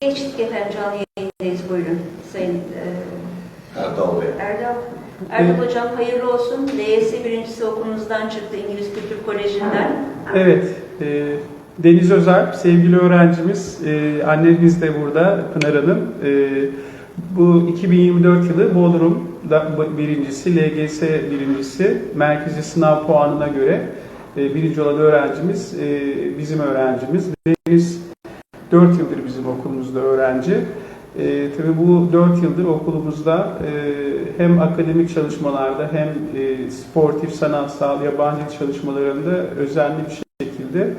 geçtik efendim canlı yayındayız. Buyurun Sayın e, Erdal Bey. Erdal. Erdal Hocam hayırlı olsun. DYS birincisi okulunuzdan çıktı İngiliz Kültür Koleji'nden. Evet, e, Deniz Özer, sevgili öğrencimiz, e, annemiz de burada, Pınar Hanım. E, bu 2024 yılı Bodrum'da birincisi, LGS birincisi, merkezi sınav puanına göre e, birinci olan öğrencimiz, e, bizim öğrencimiz. Deniz 4 yıldır bizim okulumuzda öğrenci. E, tabii bu 4 yıldır okulumuzda e, hem akademik çalışmalarda hem e, sportif, sanatsal, yabancı çalışmalarında özenli bir şekilde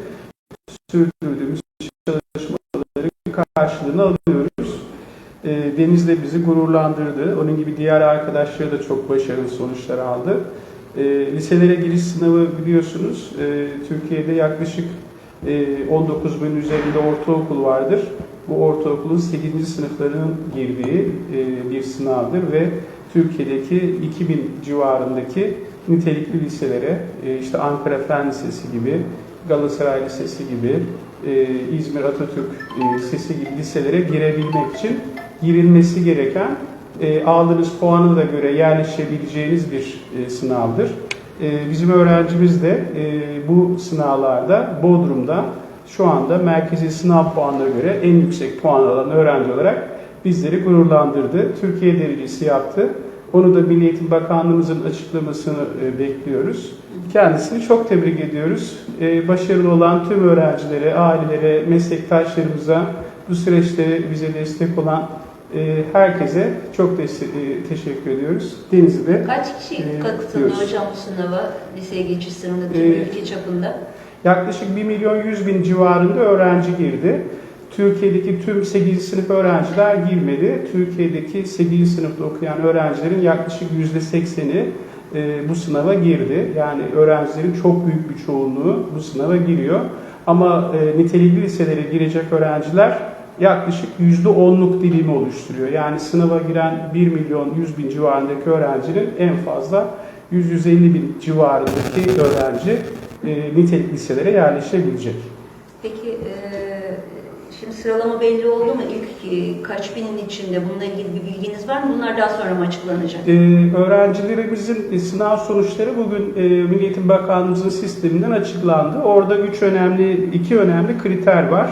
sürdürdüğümüz çalışmaları karşılığını alıyoruz. E, Deniz de bizi gururlandırdı. Onun gibi diğer arkadaşları da çok başarılı sonuçlar aldı. E, liselere giriş sınavı biliyorsunuz. E, Türkiye'de yaklaşık 19 bin üzerinde ortaokul vardır. Bu ortaokulun 8. sınıflarının girdiği e, bir sınavdır ve Türkiye'deki 2000 civarındaki nitelikli liselere, e, işte Ankara Fen Lisesi gibi, Galatasaray Lisesi gibi, e, İzmir Atatürk Lisesi gibi liselere girebilmek için girilmesi gereken aldığınız puanı da göre yerleşebileceğiniz bir sınavdır. E, bizim öğrencimiz de e, bu sınavlarda Bodrum'da şu anda merkezi sınav puanına göre en yüksek puan alan öğrenci olarak bizleri gururlandırdı. Türkiye derecesi yaptı. Onu da Milli Eğitim Bakanlığımızın açıklamasını e, bekliyoruz. Kendisini çok tebrik ediyoruz. E, Başarılı olan tüm öğrencilere, ailelere, meslektaşlarımıza, bu süreçte bize destek olan herkese çok e, teşekkür ediyoruz. Deniz'i de Kaç kişi E, katıldı diyoruz. hocam bu sınava? Liseye geçiş sınavında tüm E, ülke çapında. Yaklaşık 1 milyon 100 bin civarında öğrenci girdi. Türkiye'deki tüm 8. sınıf öğrenciler girmedi. Türkiye'deki 8. sınıfta okuyan öğrencilerin yaklaşık %80'i e, bu sınava girdi. Yani öğrencilerin çok büyük bir çoğunluğu bu sınava giriyor. Ama e, nitelikli liselere girecek öğrenciler yaklaşık %10'luk dilimi oluşturuyor. Yani sınava giren 1 milyon 100 bin civarındaki öğrencinin en fazla 100-150 bin civarındaki öğrenci e, nitelikli liselere yerleşebilecek. Peki e, şimdi sıralama belli oldu mu? İlk e, kaç binin içinde bununla ilgili bir bilginiz var mı? Bunlar daha sonra mı açıklanacak? Ee, öğrencilerimizin e, sınav sonuçları bugün e, Milli Eğitim Bakanlığımızın sisteminden açıklandı. Orada üç önemli, iki önemli kriter var.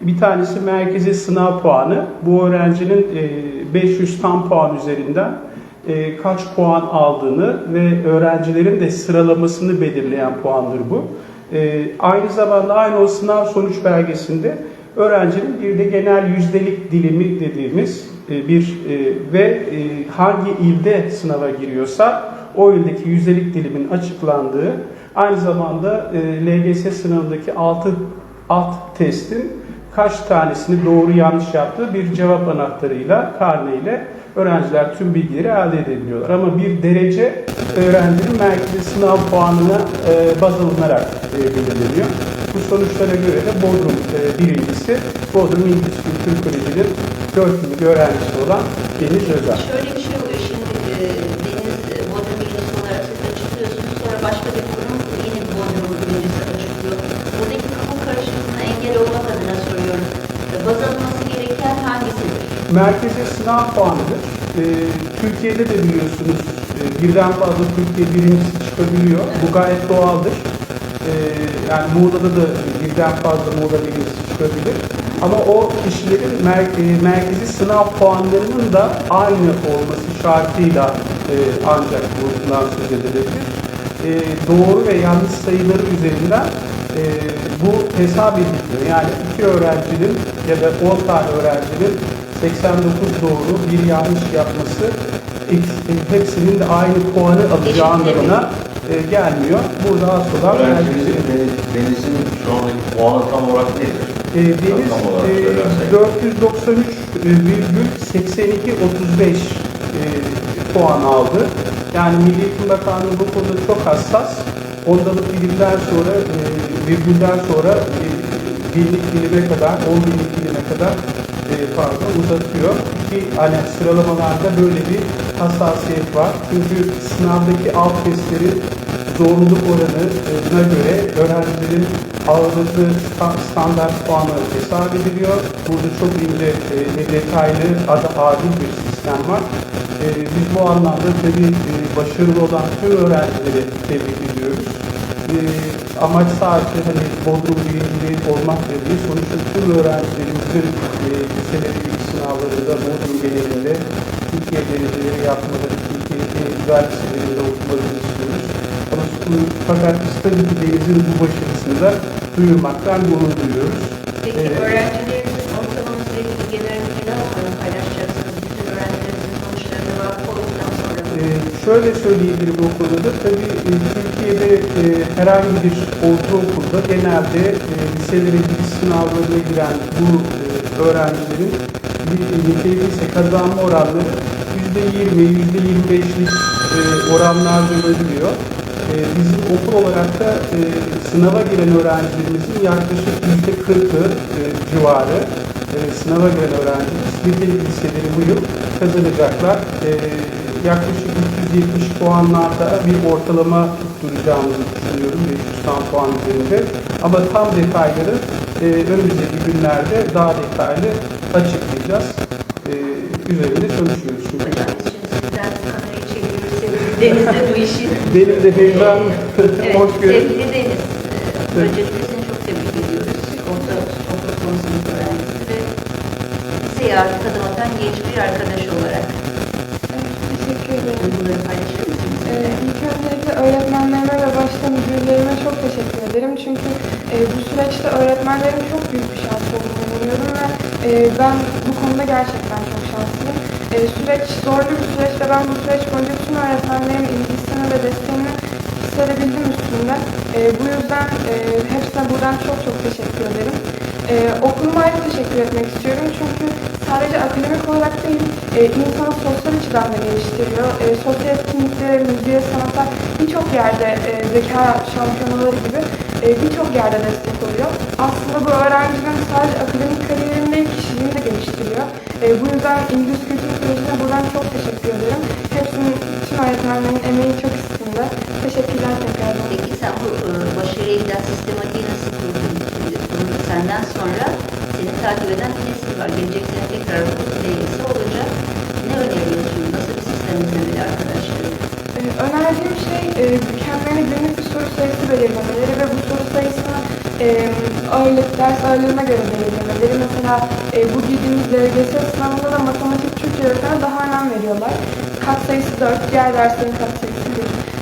Bir tanesi merkezi sınav puanı. Bu öğrencinin e, 500 tam puan üzerinden e, kaç puan aldığını ve öğrencilerin de sıralamasını belirleyen puandır bu. E, aynı zamanda aynı o sınav sonuç belgesinde öğrencinin bir de genel yüzdelik dilimi dediğimiz e, bir e, ve e, hangi ilde sınava giriyorsa o ildeki yüzdelik dilimin açıklandığı aynı zamanda e, LGS sınavındaki 6 alt testin kaç tanesini doğru yanlış yaptığı bir cevap anahtarıyla, karneyle öğrenciler tüm bilgileri elde edebiliyorlar. Ama bir derece öğrencinin merkezi sınav puanına e, baz alınarak e, belirleniyor. Bu sonuçlara göre de Bodrum e, birincisi, Bodrum İngiliz Kültür Koleji'nin 4 yıllık öğrencisi olan Deniz Özel. Şöyle bir şey oluyor şimdi e, Deniz e, Bodrum birincisi olarak siz açıklıyorsunuz. Sonra başka bir kurum yine Bodrum birincisi açıklıyor. Buradaki kafa karışıklığına engel olmak adına soruyorum. E, Baz alınması gereken Merkezi sınav puanıdır. E, Türkiye'de de biliyorsunuz e, birden fazla Türkiye birincisi çıkabiliyor. Bu gayet doğaldır. E, yani Muğla'da da birden fazla Muğla birincisi çıkabilir. Ama o kişilerin mer- e, merkezi sınav puanlarının da aynı olması şartıyla e, ancak bundan söz edilebilir. E, doğru ve yanlış sayıları üzerinden e, bu hesap ediliyor. Yani iki öğrencinin ya da 10 tane öğrencinin 89 doğru bir yanlış yapması e, hepsinin de aynı puanı alacağı anlamına e, gelmiyor. Burada asıl olan Öğrencimizin. Deniz- Deniz'in şu andaki puanı tam olarak nedir? E, Deniz e, söylersek. 493,8235 e, puan aldı. Yani Milli Eğitim Bakanlığı bu konuda çok hassas. Ondalık dilimden sonra, e, virgülden sonra e, binlik dilime kadar, on binlik dilime kadar e, pardon uzatıyor. Ki hani sıralamalarda böyle bir hassasiyet var. Çünkü sınavdaki alt testlerin zorluluk oranına göre öğrencilerin ağırlıklı sta- standart puanları hesap ediliyor. Burada çok ince e, ve detaylı, adil bir sistem var. E, biz bu anlamda tabii e, başarılı olan tüm öğrencileri tebrik ediyoruz. E, amaç sadece hani Bodrum birinciliği olmakla değil, sonuçta tüm öğrencilerimizin e, liseleri ilk sınavlarında Bodrum genelinde Türkiye dereceleri yapmaları, Türkiye'deki güzel liselerinde okumalarını istiyoruz. Ama bu- fakat tabii ki Deniz'in bu başarısını da duyurmaktan gurur duyuyoruz. Peki Ee, öğrencilerinizin ortalaması ile ilgili genel bir ne olarak paylaşacaksınız? Bütün öğrencilerimizin sonuçlarına vakıf olduktan sonra. Ee, şöyle söyleyebilirim o konuda. Tabii e, Türkiye'de e, herhangi bir ortaokulda genelde e, liselere giriş sınavlarına giren bu e, öğrencilerin lise kazanma oranları %20, %25'lik e, oranlarda veriliyor. E, bizim okul olarak da e, sınava giren öğrencilerimizin yaklaşık %40'ı e, civarı sınava giren öğrencimiz nitelik liseleri bu yıl kazanacaklar. Yaklaşık 370 puanlarda bir ortalama tutturacağımızı düşünüyorum 500 tam puan üzerinde. Ama tam detayları e, önümüzdeki günlerde daha detaylı açıklayacağız. E, üzerinde çalışıyoruz çünkü. Hocam şimdi sizden kamerayı çevirirseniz Deniz'de bu işin Benim de heyecanım Evet, hoş görün. sevgili Deniz, öncelikle seni çok tebrik ediyoruz. Orta sınıf öğrencisi ve liseye artık adım atan genç bir arkadaş olarak Teşekkür ederim. duyguları paylaşır mısınız? Ee, ilk öncelikle öğretmenlerime ve başta müdürlerime çok teşekkür ederim. Çünkü e, bu süreçte öğretmenlerim çok büyük bir şans olduğunu inanıyorum ve e, ben bu konuda gerçekten çok şanslıyım. E, süreç zorlu bir süreç ve ben bu süreç boyunca bütün öğretmenlerin ilgisini ve desteğini hissedebildim üstünde. E, bu yüzden e, hepsine buradan çok çok teşekkür ederim. E, okuluma ayrı teşekkür etmek istiyorum çünkü sadece akademik olarak değil, e, insanı sosyal açıdan da geliştiriyor. E, sosyal etkinliklere, müziğe, sanata birçok yerde e, zeka şampiyonaları gibi birçok yerde destek oluyor. Aslında bu öğrencinin sadece akademik kariyerini değil, kişiliğini de geliştiriyor. E, bu yüzden İngiliz kültür sürecine buradan çok teşekkür ederim. Hepsinin, tüm öğretmenlerin emeği çok üstünde. Teşekkürler tekrardan. Peki sen bu e, başarıya giden sistematiği nasıl kurdun? Senden sonra seni takip eden bir nesil var. Gelecek sene tekrar bu değilse olacak. Ne öneriyorsun? Nasıl bir sistem izlemeli arkadaşlar? Önerdiğim şey e, kendilerine günlük soru sayısı belirlemeleri ve bu soru sayısını e, ağırlık, ders ağırlığına göre belirlemeleri. Mesela e, bu girdiğimiz LGS sınavında da matematik, Türkçe öğretmene daha önem veriyorlar. Kat sayısı 4, diğer derslerin kat sayısı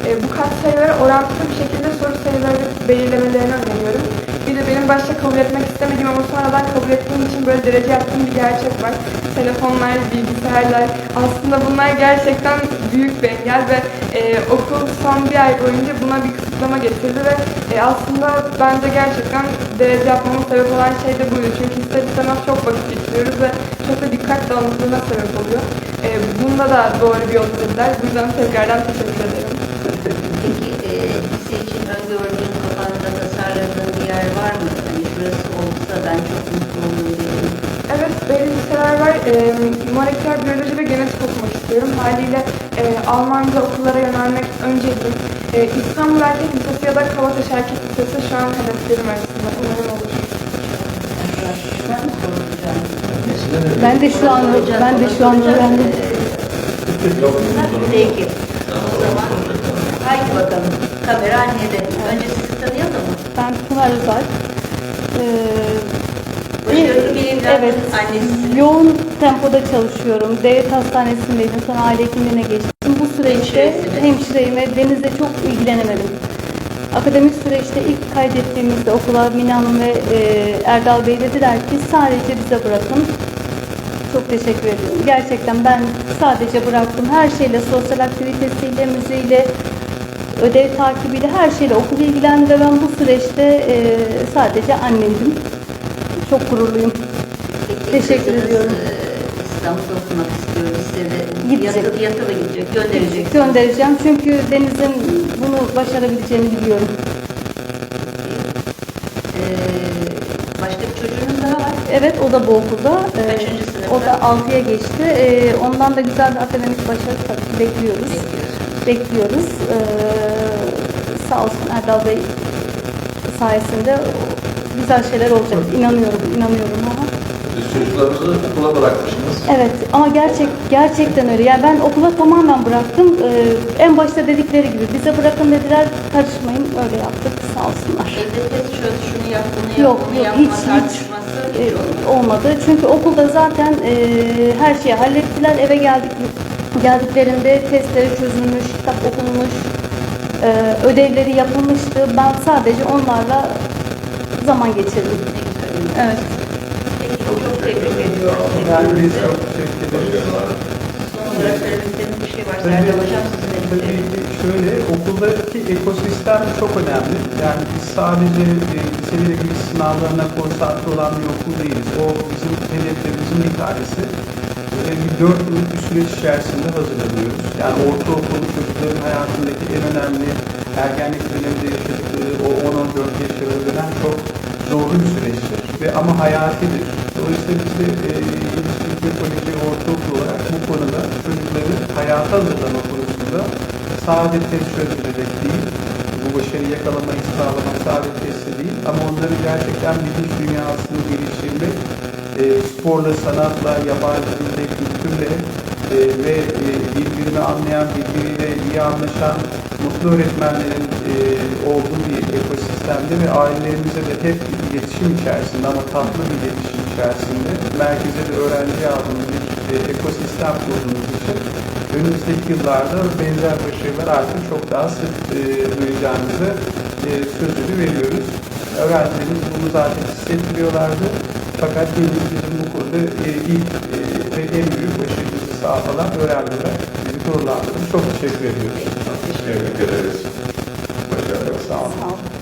1. E, bu kat sayıları orantılı bir şekilde soru sayıları belirlemelerini öneriyorum. Bir de benim başta kabul etmek istemediğim ama sonradan kabul ettiğim için böyle derece yaptığım bir gerçek var. Telefonlar, bilgisayarlar aslında bunlar gerçekten büyük bir engel ve e, okul son bir ay boyunca buna bir kısıtlama getirdi ve e, aslında bence gerçekten derece yapmamın sebep olan şey de buydu. Çünkü ister istemez çok vakit geçiriyoruz ve çok da dikkat dağınıklığına sebep oluyor. E, bunda da doğru bir yol izlediler. Bu yüzden tekrardan teşekkür ederim. Peki e, lise için öngördüğün kafanda tasarladığın bir yer var mı? Hani şurası olsa ben çok mutlu olurum dediğin. Evet, belli liseler var. E, moleküler biyoloji ve genetik okumak istiyorum. Haliyle e, Almanca okullara yönelmek önceliğim. E, İstanbul Erkek Lisesi ya da Kavataş Erkek Lisesi şu an hedeflerim arasında. Umarım olur. Ben de şu an ben de şu an öğrendim. Peki. O zaman haydi bakalım. Kamera annede. Önce sizi tanıyalım mı? Ben Pınar Özal. Ee, Başarılı bir evladın evet, annesi. yoğun tempoda çalışıyorum. Devlet hastanesindeydim. Sonra aile hekimliğine geçtim. Süreçte hemşireyim denizle çok ilgilenemedim. Akademik süreçte ilk kaydettiğimizde okula Mine Hanım ve e, Erdal Bey dediler ki sadece bize bırakın. Çok teşekkür ediyorum. Gerçekten ben sadece bıraktım. Her şeyle, sosyal aktivitesiyle, müziğiyle, ödev takibiyle, her şeyle okul ilgilendi ve ben bu süreçte e, sadece anneydim. Çok gururluyum. Peki, Teşekkür ediyorum. e, İstanbul'da okumak istiyor. Lisede Gidecek. yatılı, yatılı gidecek. Gönderecek. Göndereceğim çünkü Deniz'in bunu başarabileceğini biliyorum. Ee, başka bir çocuğunuz daha var. Evet o da bu okulda. E, Kaçıncı sınıfta? O da 6'ya geçti. E, ondan da güzel bir akademik başarı tabii bekliyoruz. Bekliyoruz. Ee, sağ olsun Erdal Bey sayesinde güzel şeyler olacak. İnanıyorum, inanıyorum çocuklarınızı okula bırakmışsınız. Evet ama gerçek gerçekten öyle. Yani ben okula tamamen bıraktım. Ee, en başta dedikleri gibi bize bırakın dediler. Karışmayın. Öyle yaptık. Sağ olsunlar. Evde test çöz, şunu yap, bunu yap, Yok bunu yok yapma hiç hiç tartışması e, hiç olmadı. olmadı. Çünkü okulda zaten e, her şeyi hallettiler. Eve geldik geldiklerinde testleri çözülmüş, kitap okunmuş, e, ödevleri yapılmıştı. Ben sadece onlarla zaman geçirdim. Evet. Ben biz çok teşekkür ederiz. Olarak söylemek bir şey varsa Tabii, Erdal Hocam sizin elinizde. şöyle, okuldaki ekosistem çok önemli. Yani biz sadece e, ilgili sınavlarına konsantre olan bir okul değiliz. O bizim hedeflerimizin bir tanesi. Ve bir dört yıllık bir süreç içerisinde hazırlanıyoruz. Yani ortaokul çocukların hayatındaki en önemli ergenlik döneminde yaşadıkları o 10-14 yaşlara dönem çok zorlu bir süreçtir. Ve ama hayatidir. Dolayısıyla de e, Yıldız Türkiye Koleji Ortaokul olarak bu konuda çocukları hayata hazırlama konusunda sadece test değil, bu başarıyı yakalamayı sağlamak sadece değil. Ama onları gerçekten bilinç dünyasını geliştirmek, e, sporla, sanatla, yabancı dilde, kültürle e, ve e, birbirini anlayan, birbiriyle iyi anlaşan mutlu öğretmenlerin e, olduğu bir ekosistemde ve ailelerimize de hep bir iletişim içerisinde ama tatlı bir iletişim içerisinde merkeze de öğrenci aldığımız bir e, ekosistem kurduğumuz için önümüzdeki yıllarda benzer başarılar artık çok daha sık e, duyacağımızı e, sözünü veriyoruz. Öğrencilerimiz bunu zaten hissettiriyorlardı. Fakat bizim bu konuda e, ilk e, ve en büyük başarımızı sağlayan öğrenciler bizi gururlandırdı. Çok teşekkür ediyoruz. Tebrik ederiz. Başarılar. Sağ olun. Sağ olun.